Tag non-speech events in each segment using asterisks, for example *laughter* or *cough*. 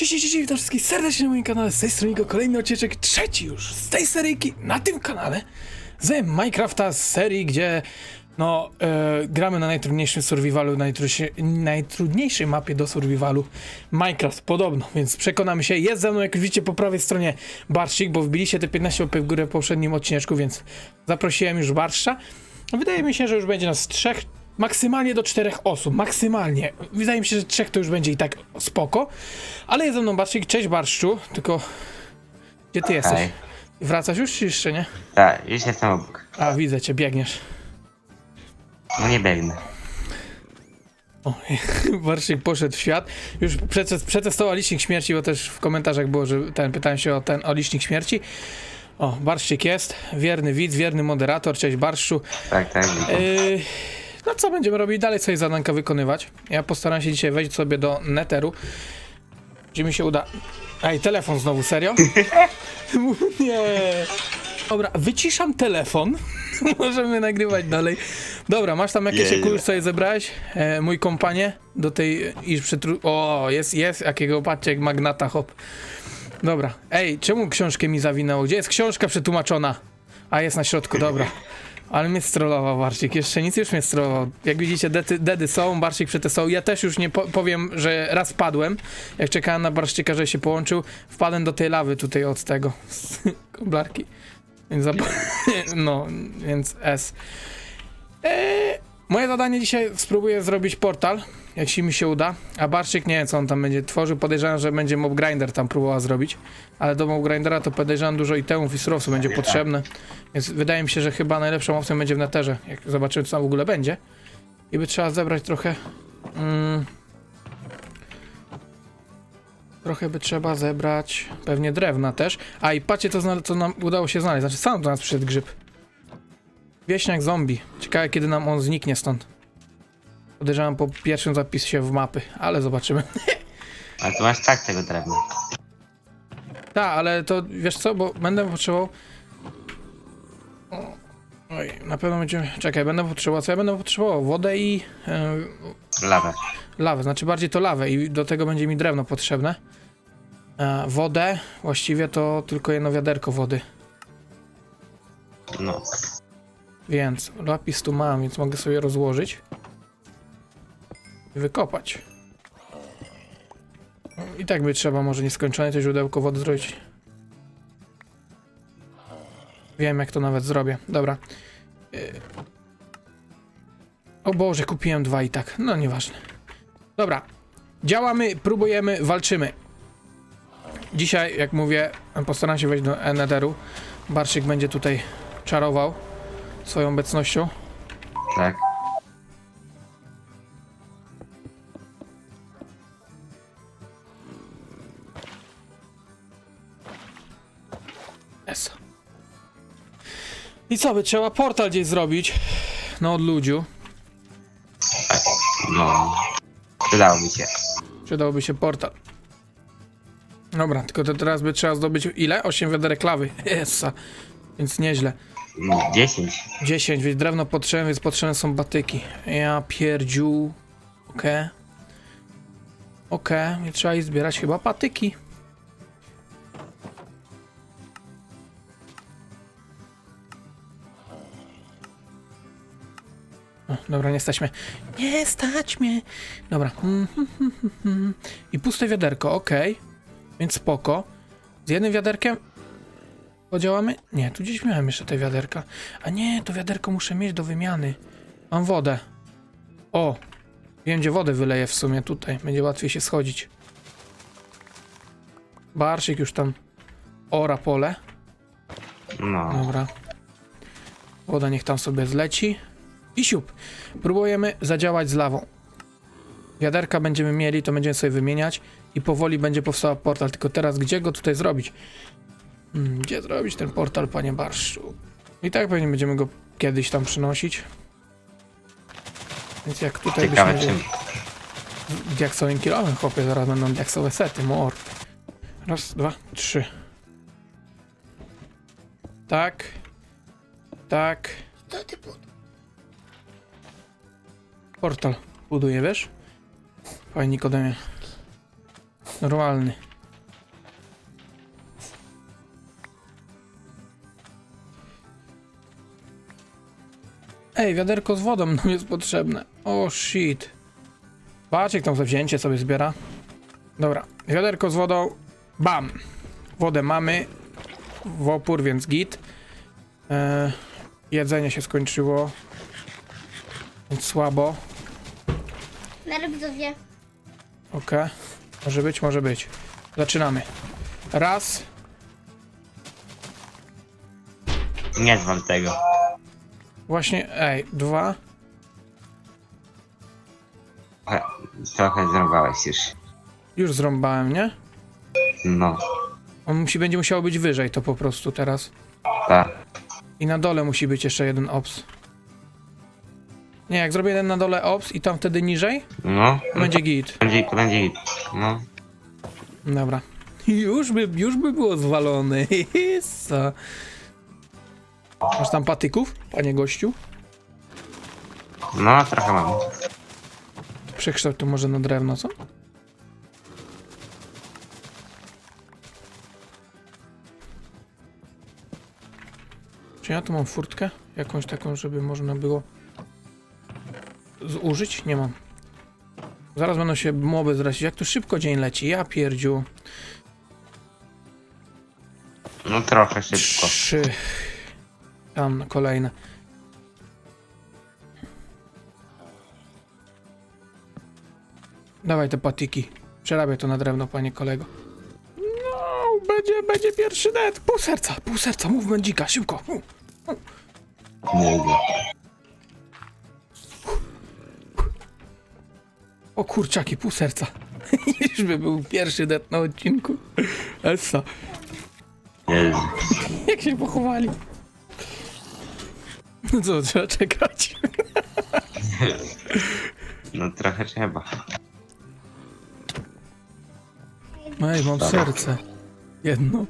Cześć, cześć, cześć, witam wszystkich serdecznie na moim kanale, z tej strony kolejny odcinek, trzeci już z tej seryjki na tym kanale z Minecrafta, z serii, gdzie no, e, gramy na najtrudniejszym survivalu, najtrudniejszej, najtrudniejszej mapie do survivalu Minecraft, podobno, więc przekonamy się, jest ze mną, jak widzicie, po prawej stronie Barszczyk, bo wbiliście te 15 łapek w górę w poprzednim odcineczku, więc zaprosiłem już Barszcza. Wydaje mi się, że już będzie nas trzech, maksymalnie do czterech osób, maksymalnie. Wydaje mi się, że trzech to już będzie i tak spoko. Ale jest ze mną Barszczyk, cześć Barszczu, tylko gdzie ty jesteś? Hej. Wracasz już czy jeszcze nie? Tak, już jestem obok. A, widzę cię, biegniesz. No nie biegnę. O, *laughs* Warszyk poszedł w świat. Już przetest, przetestował licznik śmierci, bo też w komentarzach było, że ten, pytałem się o ten, o licznik śmierci. O, Barszczyk jest, wierny widz, wierny moderator, cześć Barszczu. Tak, tak. Yy, no co będziemy robić? Dalej sobie zadanka wykonywać. Ja postaram się dzisiaj wejść sobie do neteru. Gdzie mi się uda. Ej, telefon znowu, serio? *laughs* Nie. Dobra, wyciszam telefon. *laughs* Możemy nagrywać dalej. Dobra, masz tam jakieś ekurs sobie zebrałeś? E, mój kompanie do tej iż przytru... O, jest, jest, jakiego patrzcie, jak magnata, hop. Dobra. Ej, czemu książkę mi zawinęło? Gdzie jest książka przetłumaczona? A, jest na środku, dobra. Ale mnie strollował Barczyk, jeszcze nic już mnie strollował. Jak widzicie, dedy, dedy są, Barczyk przetestował. Ja też już nie po powiem, że raz padłem. Jak czekałem na Barszczyka, że się połączył, wpadłem do tej lawy tutaj od tego. z *laughs* Koblarki. Więc. *laughs* No, więc S. Eee, moje zadanie dzisiaj spróbuję zrobić portal, się mi się uda. A Barczyk nie wiem, co on tam będzie tworzył. Podejrzewam, że będzie mob grinder tam próbował zrobić. Ale do mob grindera to podejrzewam dużo itemów i surowców będzie potrzebne. Więc wydaje mi się, że chyba najlepszą opcją będzie w neterze. Jak zobaczymy, co tam w ogóle będzie. I by trzeba zebrać trochę. Mm, trochę by trzeba zebrać pewnie drewna też. A i patrzcie, co, co nam udało się znaleźć. Znaczy, sam do nas przyszedł grzyb. Wieśniak zombie. Ciekawe, kiedy nam on zniknie stąd. Podejrzewam po pierwszym zapisie w mapy, ale zobaczymy. *laughs* A tu masz tak tego drewna. Tak, ale to wiesz co, bo będę potrzebował. Oj, na pewno będziemy. Czekaj, będę potrzebował. Co ja będę potrzebował? Wodę i e, Lawę. lawę. Znaczy bardziej to lawę i do tego będzie mi drewno potrzebne. E, wodę, właściwie to tylko jedno wiaderko wody. No. Więc lapis tu mam, więc mogę sobie rozłożyć i wykopać. I tak by trzeba może nieskończone to źródełko wody zrobić. Wiem jak to nawet zrobię. Dobra. Yy. O Boże, kupiłem dwa i tak. No nieważne. Dobra. Działamy, próbujemy, walczymy. Dzisiaj, jak mówię, postaram się wejść do Netheru. Barszyk będzie tutaj czarował swoją obecnością. Tak. Jest. I co by trzeba portal gdzieś zrobić? No od ludziu. No. Przydało mi się. Przydałby się portal. Dobra, tylko to teraz by trzeba zdobyć ile? 8 wiaderek lawy. Essa. Więc nieźle. No, 10. 10, więc drewno potrzebne, więc potrzebne są batyki. Ja pierdziu. Okej. Okej, nie trzeba i zbierać chyba patyki. Dobra, nie stać mnie. Nie stać mnie. Dobra. *laughs* I puste wiaderko, okej. Więc spoko. Z jednym wiaderkiem Podziałamy? Nie, tu gdzieś miałem jeszcze te wiaderka. A nie, to wiaderko muszę mieć do wymiany. Mam wodę. O! Wiem, gdzie wodę wyleję w sumie tutaj. Będzie łatwiej się schodzić. Barszyk już tam ora pole. No. Dobra. Woda niech tam sobie zleci. I siup. Próbujemy zadziałać z lawą. Wiaderka będziemy mieli, to będziemy sobie wymieniać i powoli będzie powstał portal. Tylko teraz gdzie go tutaj zrobić? Hmm, gdzie zrobić ten portal, panie Barszczu? I tak pewnie będziemy go kiedyś tam przynosić. Więc jak tutaj Ciekawe byśmy... czym. Diaksowym kilowym, chłopie, zaraz będą diaksowe sety, mor. Raz, dwa, trzy. Tak. Tak. Portal buduję, wiesz? Fajnie Nikodemie. Normalny. Ej, wiaderko z wodą nam jest potrzebne. O shit. Baciek tam zawzięcie sobie zbiera. Dobra, wiaderko z wodą. Bam. Wodę mamy. W opór, więc git. E, jedzenie się skończyło. Więc słabo. Na widzowie. Okej. Może być, może być. Zaczynamy. Raz. Nie zwal tego. Właśnie, ej, dwa. Trochę, trochę zrąbałeś już. Już zrąbałem, nie? No, On musi, będzie musiało być wyżej to po prostu teraz. tak. I na dole musi być jeszcze jeden ops. Nie, jak zrobię jeden na dole ops i tam wtedy niżej, No, będzie git. będzie, będzie git. No, Dobra. *laughs* Już by, już by było zwalone. *laughs* Hissa. Masz tam patyków, panie gościu? no trochę mam. Przekształć to może na drewno, co? Czy ja tu mam furtkę? Jakąś taką, żeby można było zużyć? Nie mam. Zaraz będą się moby zrazić. Jak tu szybko dzień leci. Ja pierdziu. No trochę szybko. Trzy. Tam kolejne. Dawaj te patyki. Przerabiaj to na drewno, panie kolego. No, będzie, będzie pierwszy net. Pół serca, pół serca, mów mędzika, szybko. U. Nie idzie. O kurczaki, pół serca. *laughs* Już by był pierwszy net na odcinku. Essa. *laughs* Jak się pochowali. *laughs* No co, trzeba czekać. *laughs* No trochę trzeba. Ej, mam serce. Jedno.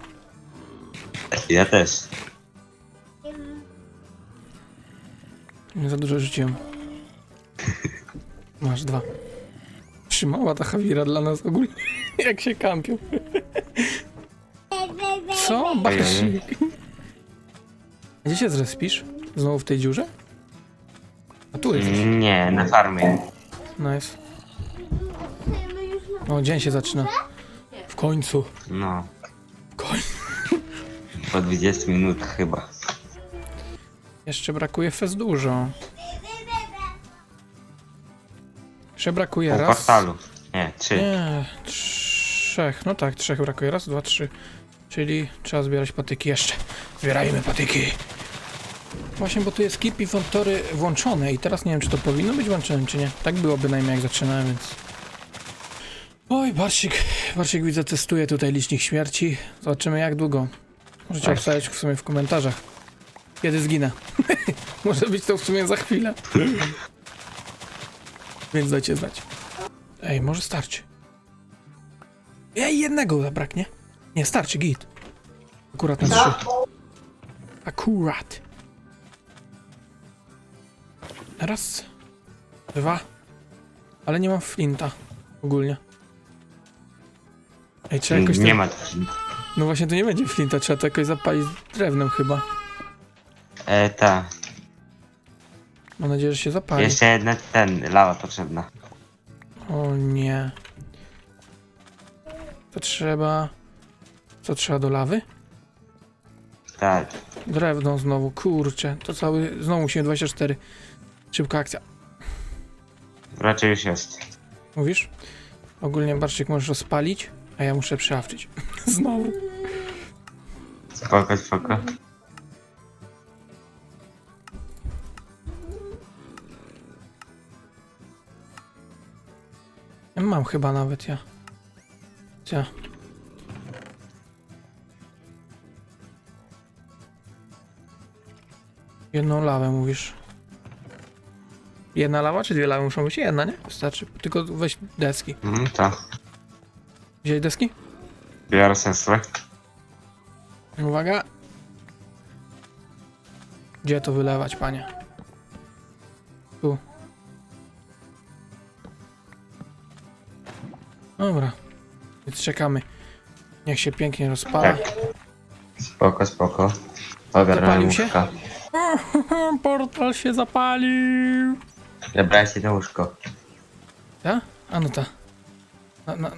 Ja też. Nie za dużo rzuciłem. Masz dwa. Trzymała ta Hawira dla nas ogólnie. *laughs* Jak się kampią. Co? Basik. Gdzie się zrespisz? Znowu w tej dziurze? A tu jesteś. Nie, na farmie. Nice. O, dzień się zaczyna. W końcu. No, W końcu. po 20 minut chyba. Jeszcze brakuje fez dużo. Jeszcze brakuje Pół raz. portalu. Nie, trzy. Nie, trzech. No tak, trzech brakuje. Raz, dwa, trzy. Czyli trzeba zbierać patyki jeszcze. Zbierajmy patyki. Właśnie, bo tu jest keep inventory włączone i teraz nie wiem, czy to powinno być włączone, czy nie. Tak było bynajmniej jak zaczynałem, więc... Oj, Barsik, Barsik widzę testuje tutaj licznik śmierci. Zobaczymy jak długo. Możecie Tak. obstawiać w sumie w komentarzach. Kiedy zginę. *laughs* Może być to w sumie za chwilę. *laughs* Więc dajcie znać. Ej, może starczy. Ej, jednego zabraknie. Nie, starczy, git. Akurat na trzy. Akurat. Raz. Dwa. Ale nie mam flinta. Ogólnie. Ej, trzeba jakoś... Nie ten- ma. No właśnie, tu nie będzie flinta, trzeba to jakoś zapalić drewnem chyba. E, ta. Mam nadzieję, że się zapali. Jeszcze jedna ten, lawa potrzebna. O nie. To trzeba... Co trzeba do lawy? Tak. Drewno znowu, kurczę. To cały... Znowu musimy 24. Szybka akcja. Raczej już jest. Mówisz? Ogólnie Barczyk możesz rozpalić, a ja muszę przeawczyć. *laughs* Znowu. Spoko, spoko. Mam chyba nawet ja. Ja. Jedną lawę mówisz. Jedna lawa czy dwie lawy muszą być? Jedna, nie? Wystarczy. Tylko weź deski. Mhm, to. Wziąłeś deski? Biorę sensor. Uwaga. Gdzie to wylewać, panie? Tu. Dobra. Więc czekamy. Niech się pięknie rozpala. Tak. Spoko, spoko. Ogarnę Zapalił się? łóżka. *laughs* Portal się zapalił. Zabrałeś się na łóżko. Ja? A no ta. Na, na.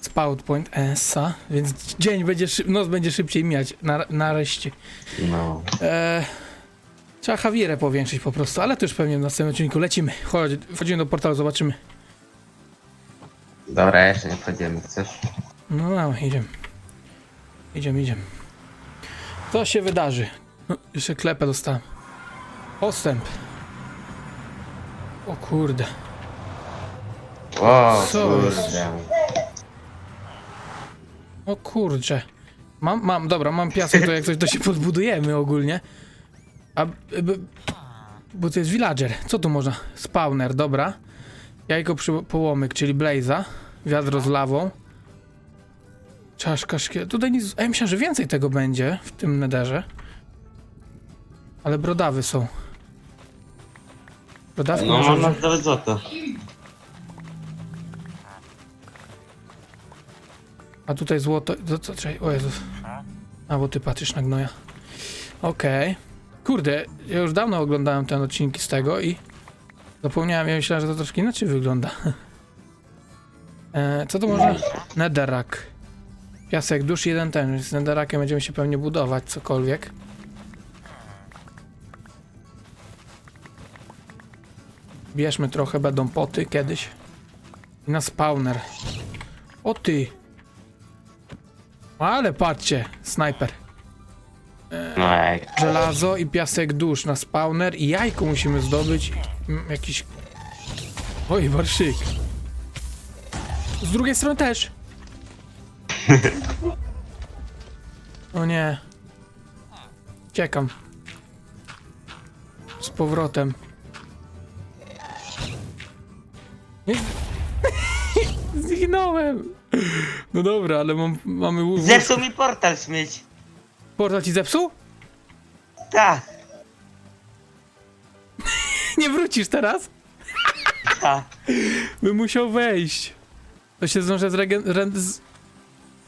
Spout point ESA, więc dzień będzie, szyb, noc będzie szybciej mijać, na, nareszcie. No. Eee, trzeba Javierę powiększyć po prostu, ale to już pewnie w następnym odcinku lecimy. Chodź, wchodzimy do portalu, zobaczymy. Dobra, jeszcze nie wchodzimy. Chcesz? No, no, idziemy. Idziemy, idziemy. Co się wydarzy? No, jeszcze klepę dostałem. Postęp. O kurde. O, Co kurde. O kurcze. Mam, mam, dobra, mam piasek, to jak coś to się podbudujemy ogólnie. A, b, bo to jest villager. Co tu można? Spawner, dobra. Jajko przy, połomyk, czyli blaza. Wiadro z lawą. Czaszka szkiel. Tutaj nic... A ja myślałem, że więcej tego będzie w tym nederze. Ale brodawy są. Brodawki No może... mam nawet złoto. A tutaj złoto. Co, co, czekaj, o Jezus. A bo ty patrzysz na gnoja. Okej. Kurde, ja już dawno oglądałem ten odcinki z tego i zapomniałem, ja myślałem, że to troszkę inaczej wygląda. *laughs* e, co to może? Netherrack. Piasek dusz jeden ten, więc z netherrackiem będziemy się pewnie budować cokolwiek. Bierzmy trochę, będą poty kiedyś. I na spawner. O ty! Ale patrzcie, snajper. No jak. Żelazo i piasek dusz na spawner i jajko musimy zdobyć. Mm, Jakiś... Oj, warszyk. Z drugiej strony też. *laughs* O nie. Ciekam. Z powrotem. *laughs* Zginąłem. No dobra, ale mam, mamy łóż. Zepsuł mi portal śmieć. Portal ci zepsuł? Tak, Nie wrócisz teraz? tak. Bym musiał wejść. To się zdążę zregen... Ren... Z...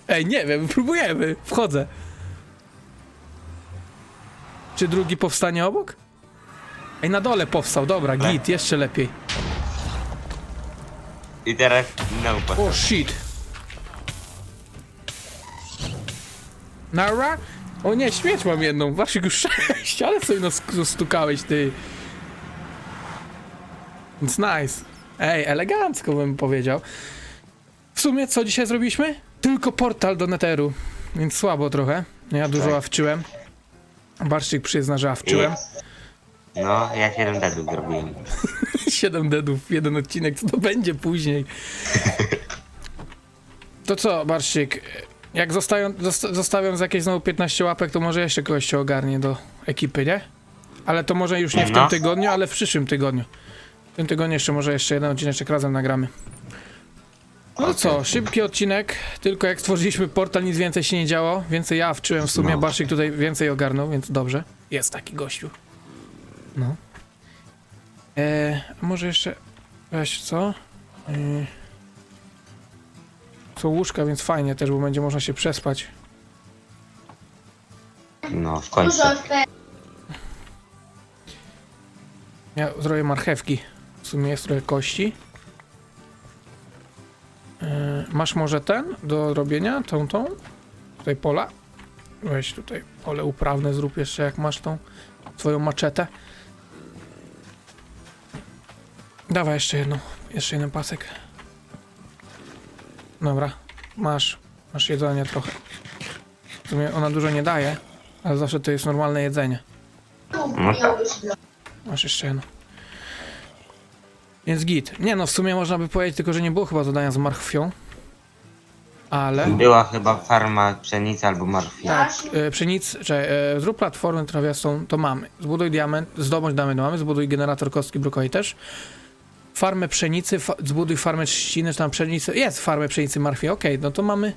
Ej, nie wiem, próbujemy. Wchodzę. Czy drugi powstanie obok? Ej, na dole powstał, dobra, Tak. git, jeszcze lepiej. I teraz no portal. O, shit. Nara? O nie, śmieć mam jedną, waszych już sześć, ale sobie nas stukałeś, ty. It's nice. Ej, elegancko bym powiedział. W sumie co dzisiaj zrobiliśmy? Tylko portal do Netheru, więc słabo trochę. Ja dużo Tak. awczyłem. Barszczyk przyzna, że awczyłem. No, ja 7 deadów zrobiłem. *laughs* 7 deadów, jeden odcinek, co to będzie później. To co, Barszczyk, jak zostawią, zosta- zostawiam za jakieś znowu 15 łapek, to może jeszcze kogoś się ogarnie do ekipy, nie? Ale to może już nie w tym No. tygodniu, ale w przyszłym tygodniu. W tym tygodniu jeszcze może jeszcze jeden odcinek razem nagramy. No co, szybki odcinek, tylko jak stworzyliśmy portal, nic więcej się nie działo, więcej ja wczyłem w sumie, No. Barszczyk tutaj więcej ogarnął, więc dobrze. Jest taki gościu. No. Eee, a może jeszcze, weź co? Eee, są łóżka, więc fajnie też, bo będzie można się przespać. No, w końcu. Ja zrobię marchewki. W sumie jest trochę kości. Eee, masz może ten do robienia? Tą, tą? Tutaj pola? Weź tutaj pole uprawne zrób jeszcze jak masz tą swoją maczetę. Dawaj jeszcze jedną, jeszcze jeden pasek. Dobra, masz, masz jedzenie trochę. W sumie ona dużo nie daje, ale zawsze to jest normalne jedzenie. No tak. Masz jeszcze jedno. Więc git. Nie no, w sumie można by powiedzieć, tylko że nie było chyba zadania z marchwią. Ale... Była chyba farma pszenicy albo marfi. Tak, e, pszenic, czy e, zrób platformę trawiastą, to mamy. Zbuduj diament, zdobądź diament mamy, zbuduj generator kostki brukowej też. Farmę pszenicy, fa zbuduj farmę trzciny, czy tam pszenicy, jest farmę pszenicy marfi, okej, no to mamy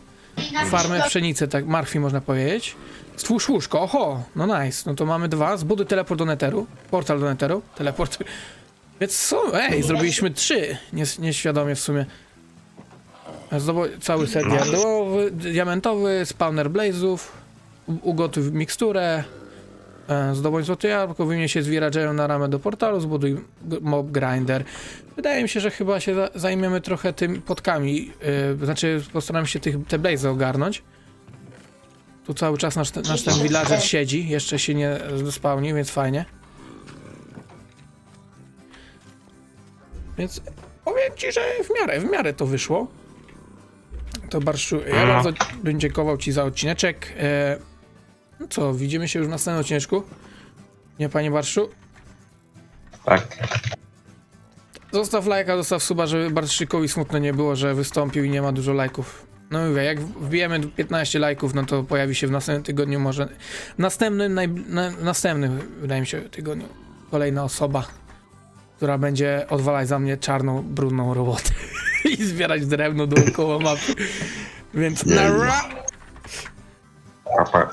farmę pszenicy, tak, marfi można powiedzieć. Stwórz łóżko, oho, no nice, no to mamy dwa, zbuduj teleport do neteru, portal do neteru, teleport. *laughs* Więc są, ej, zrobiliśmy trzy, Nies nieświadomie w sumie. Zdobo cały set diamentowy, diamentowy, spawner blazów, ugotuj miksturę, zdobądź złoty jabłko, wymień się z na ramę do portalu, zbuduj mob grinder. Wydaje mi się, że chyba się za, zajmiemy trochę tym podkami, e, znaczy postaram się tych, te blaze ogarnąć. Tu cały czas nasz, nasz ten villager siedzi, jeszcze się nie spełni, więc fajnie. Więc powiem ci, że w miarę, w miarę to wyszło. To Barszczu, ja bardzo bym dziękował ci za odcineczek. E, no co, widzimy się już w następnym odcineczku. Nie, panie Barszu? Tak. Zostaw lajka, zostaw suba, żeby Barszykowi smutno nie było, że wystąpił i nie ma dużo lajków. No mówię, jak wbijemy 15 lajków, no to pojawi się w następnym tygodniu może... W następnym, naj, na, następnym, wydaje mi się, tygodniu kolejna osoba, która będzie odwalać za mnie czarną, brudną robotę *laughs* i zbierać drewno dookoła mapy. Więc na pa.